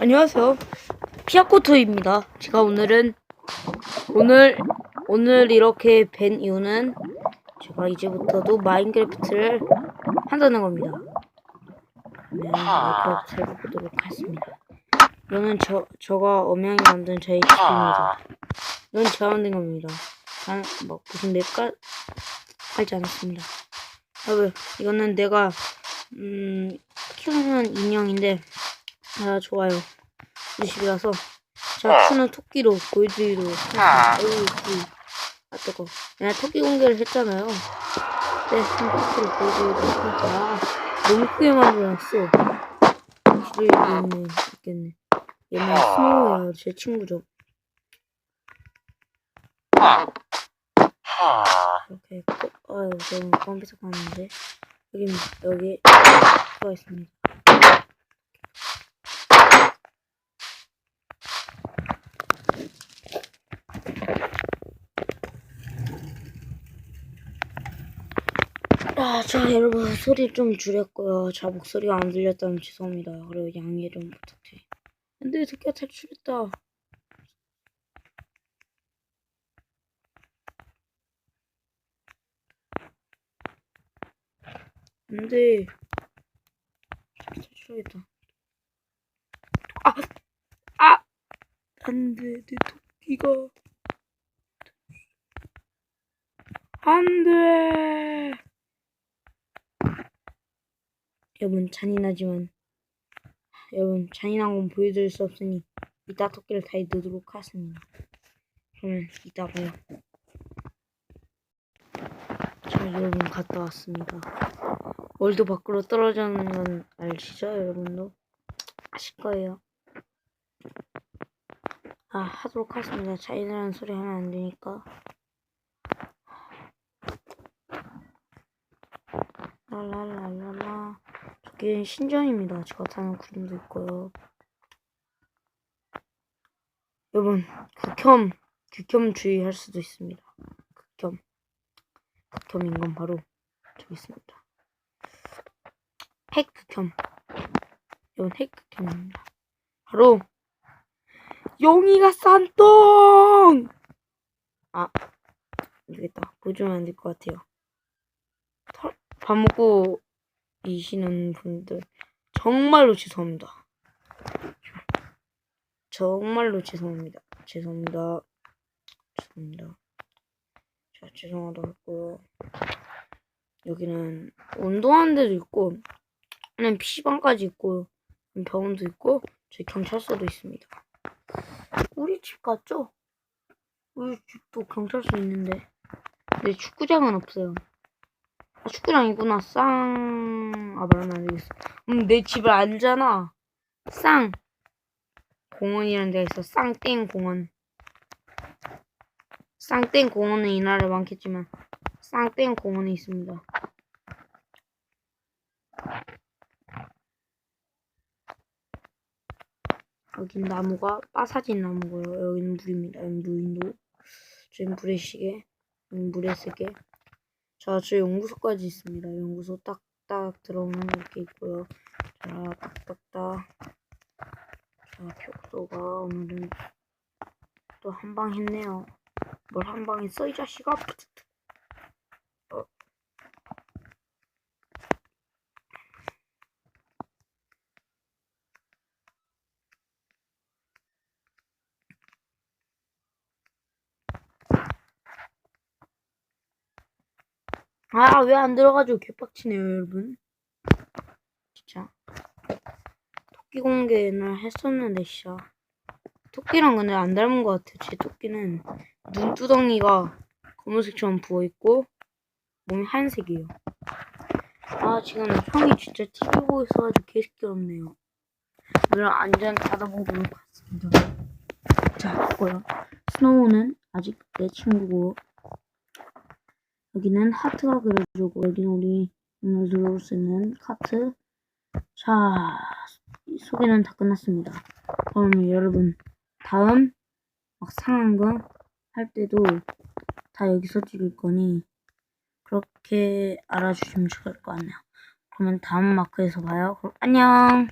안녕하세요. 피아코토입니다. 제가 오늘은 오늘 오늘 이렇게 뵌 이유는 제가 이제부터도 마인크래프트를 한다는 겁니다. 네, 마인크래프트를 해보도록 하겠습니다. 이거는 저 저가 엄양이 만든 저의 집입니다. 이건 제가 만든 겁니다. 단, 뭐 무슨 맵가 하지 않았습니다. 여러분 이거는 내가 음 키우는 인형인데 아 좋아요. 우리 집이라서 제가 키우는 토끼로 하겠습니다. 어이 토끼. 아 뜨거. 내가 토끼 공개를 했잖아요. 네, 보여드리도록 하겠습니다. 아, 너무 크게 만들어놨어. 집에 있네, 있겠네. 얘는 스노우예요. 제 친구죠. 이렇게 꼭, 아유, 너무 깜짝 놀랐는데. 여기, 여기, 들어가 있습니다. 아, 자, 여러분, 소리 좀 줄였고요. 자, 목소리가 안 들렸다면 죄송합니다. 그리고 양해 좀 부탁드려요. 안 돼, 새끼야, 탈출했다. 안 돼. 탈출하겠다. 아! 아! 안 돼, 내 토끼가. 안 돼! 여러분, 잔인하지만, 여러분, 잔인한 건 보여드릴 수 없으니, 이따 토끼를 다시 넣도록 하겠습니다. 그러면, 이따 봐요. 자, 여러분, 갔다 왔습니다. 월드 밖으로 떨어지는 건 아시죠, 여러분도? 아실 거예요. 아, 하도록 하겠습니다. 잔인한 소리 하면 안 되니까. 랄랄랄랄라. 저기 신전입니다. 제가 타는 구름도 있고요. 여러분, 극혐, 극혐 주의할 수도 있습니다. 극혐. 극혐인 건 바로 저기 있습니다. 핵 극혐. 여러분, 핵 극혐입니다. 바로, 용이가 싼 똥! 아, 안 되겠다. 보여주면 안 될 것 같아요. 털- 밥 먹고 이시는 분들 정말로 죄송합니다. 정말로 죄송합니다. 죄송합니다. 죄송합니다. 자, 죄송하다고 했고요. 여기는 운동하는 데도 있고 그냥 PC방까지 있고 병원도 있고 저희 경찰서도 있습니다. 우리 집 같죠? 우리 집도 경찰서 있는데 근데 축구장은 없어요. 아, 축구장이구나. 쌍. 아, 말하면 안 되겠어. 음, 내 집을 알잖아. 쌍. 공원이라는 데가 있어. 쌍땡 공원. 쌍땡 공원은 이 나라에 많겠지만, 쌍땡 공원이 있습니다. 여긴 나무가 빠사진 나무고요. 여기는 물입니다. 여기 무인도. 저기 물의 시계. 여기 물의 세계. 자, 저 연구소까지 있습니다. 연구소 딱딱 들어오면 이렇게 있고요. 자, 딱딱딱. 자, 벽소가 오늘은 또 한 방 했네요. 뭘 한방 했어, 이 자식아? 아, 왜 안 들어가지고 개빡치네요, 여러분. 진짜. 토끼 공개 옛날 했었는데, 진짜. 토끼랑 근데 안 닮은 것 같아요. 제 토끼는 눈두덩이가 검은색처럼 부어있고, 몸이 하얀색이에요. 아, 지금 형이 진짜 TV 보고 있어가지고 개시끄럽네요. 오늘 안전 닫아보도록 하겠습니다. 자, 뭐야. 스노우는 아직 내 친구고, 여기는 하트가 그려주고 여기는 우리 들어올 수 있는 카트. 자이 소개는 다 끝났습니다. 그럼 여러분 다음 막 상한 거 할 때도 다 여기서 찍을 거니 그렇게 알아주시면 좋을 것 같네요. 그러면 다음 마크에서 봐요. 그럼 안녕